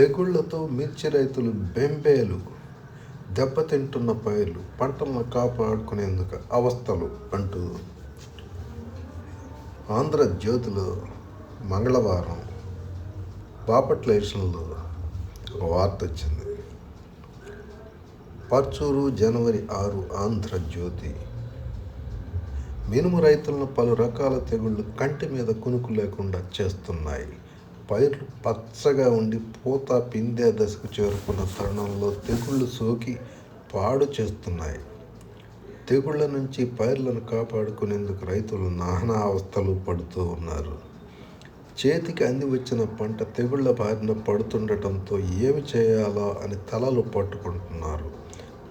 తెగుళ్ళతో మిర్చి రైతులు బెంబేలు దెబ్బతింటున్న పైర్లు పంటలను కాపాడుకునేందుకు అవస్థలు అంటూ ఆంధ్రజ్యోతిలో మంగళవారం బాపట్ల ఎడిషన్లో ఒక వార్త వచ్చింది. పర్చూరు జనవరి ఆరు ఆంధ్రజ్యోతి మినుము రైతులను పలు రకాల తెగుళ్ళు కంటి మీద కునుకు లేకుండా చేస్తున్నాయి. పైర్లు పచ్చగా ఉండి పూత పిందె దశకు చేరుకున్న తరుణంలో తెగుళ్ళు సోకి పాడు చేస్తున్నాయి. తెగుళ్ళ నుంచి పైర్లను కాపాడుకునేందుకు రైతులు నానా అవస్థలు పడుతూ ఉన్నారు. చేతికి అంది వచ్చిన పంట తెగుళ్ళ బారిన పడుతుండటంతో ఏమి చేయాలో అని తలలు పట్టుకుంటున్నారు.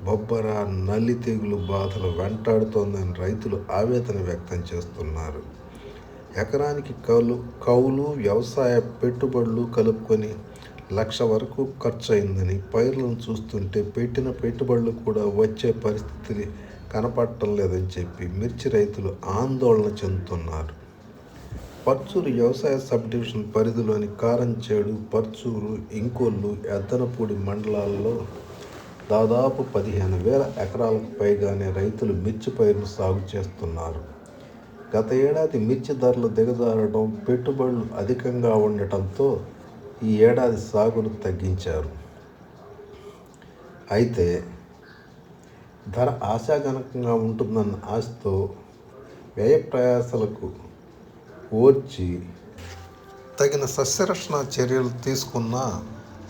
బొబ్బర నల్లి తెగులు బాధలు వెంటాడుతోందని రైతులు ఆవేదన వ్యక్తం చేస్తున్నారు. ఎకరానికి కౌలు కౌలు వ్యవసాయ పెట్టుబడులు కలుపుకొని లక్ష వరకు ఖర్చు అయిందని పైర్లను చూస్తుంటే పెట్టిన పెట్టుబడులు కూడా వచ్చే పరిస్థితి కనపడటం లేదని చెప్పి మిర్చి రైతులు ఆందోళన చెందుతున్నారు. పర్చూరు వ్యవసాయ సబ్ డివిజన్ పరిధిలోని కారంచేడు పర్చూరు ఇంకొల్లు ఎద్దనపూడి మండలాల్లో దాదాపు పదిహేను వేల ఎకరాలకు పైగానే రైతులు మిర్చి పైరును సాగు చేస్తున్నారు. గత ఏడాది మిర్చి ధరలు దిగజారడం పెట్టుబడులు అధికంగా ఉండటంతో ఈ ఏడాది సాగును తగ్గించారు. అయితే ధర ఆశాజనకంగా ఉంటుందన్న ఆశతో వ్యయ ప్రయాసాలకు ఓర్చి తగిన సస్యరక్షణ చర్యలు తీసుకున్నా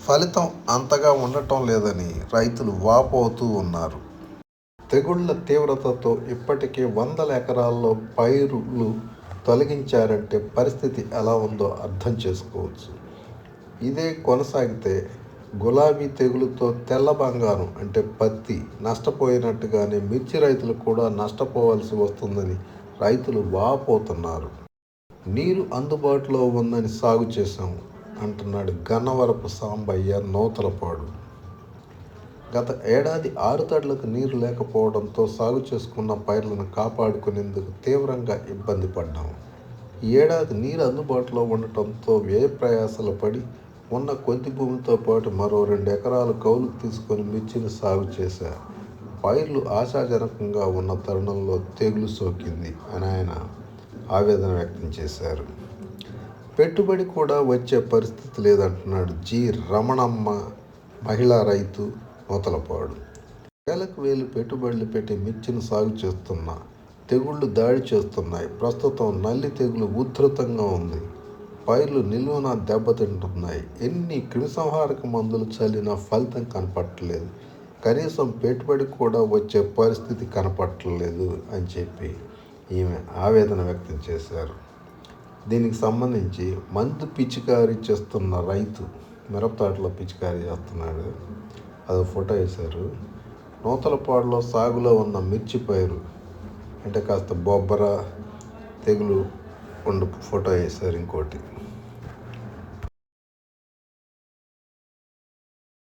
ఫలితం అంతగా ఉండటం లేదని రైతులు వాపోతూ ఉన్నారు. తెగుళ్ళ తీవ్రతతో ఇప్పటికే వందల ఎకరాల్లో పైరులు తొలగించారంటే పరిస్థితి ఎలా ఉందో అర్థం చేసుకోవచ్చు. ఇదే కొనసాగితే గులాబీ తెగులుతో తెల్ల బంగారం అంటే పత్తి నష్టపోయినట్టుగానే మిర్చి రైతులు కూడా నష్టపోవాల్సి వస్తుందని రైతులు వాపోతున్నారు. నీరు అందుబాటులో ఉందని సాగు చేశాము అంటున్నాడు గన్నవరపు సాంబయ్య నూతలపాడు గత ఏడాది ఆరుతడులకు నీరు లేకపోవడంతో సాగు చేసుకున్న పైర్లను కాపాడుకునేందుకు తీవ్రంగా ఇబ్బంది పడ్డాము ఈ ఏడాది నీరు అందుబాటులో ఉండటంతో వ్యయ ప్రయాసాలు పడి ఉన్న కొద్ది భూమితో పాటు మరో రెండు ఎకరాలు కౌలుకు తీసుకొని మిర్చిని సాగు చేశారు పైర్లు ఆశాజనకంగా ఉన్న తరుణంలో తెగులు సోకింది అని ఆయన ఆవేదన వ్యక్తం చేశారు. పెట్టుబడి కూడా వచ్చే పరిస్థితి లేదంటున్నాడు జి రమణమ్మ మహిళా రైతు. పోతలపాడు వేలకు వేలు పెట్టుబడులు పెట్టి మిర్చిని సాగు చేస్తున్న తెగుళ్ళు దాడి చేస్తున్నాయి. ప్రస్తుతం నల్లి తెగులు ఉధృతంగా ఉంది. పైర్లు నిలువున దెబ్బతింటున్నాయి. ఎన్ని క్రిమిసంహారక మందులు చల్లినా ఫలితం కనపట్టలేదు. కనీసం పెట్టుబడి కూడా వచ్చే పరిస్థితి కనపట్టలేదు అని చెప్పి ఈమె ఆవేదన వ్యక్తం చేశారు. దీనికి సంబంధించి మందు పిచికారీ చేస్తున్న రైతు మిరపతోటలో పిచికారీ చేస్తున్నాడు. అది ఫోటో వేశారు. నూతలపాడులో సాగులో ఉన్న మిర్చి పైరు అంటే కాస్త బొబ్బర తెగులు ఉండు ఫోటో వేశారు ఇంకోటి.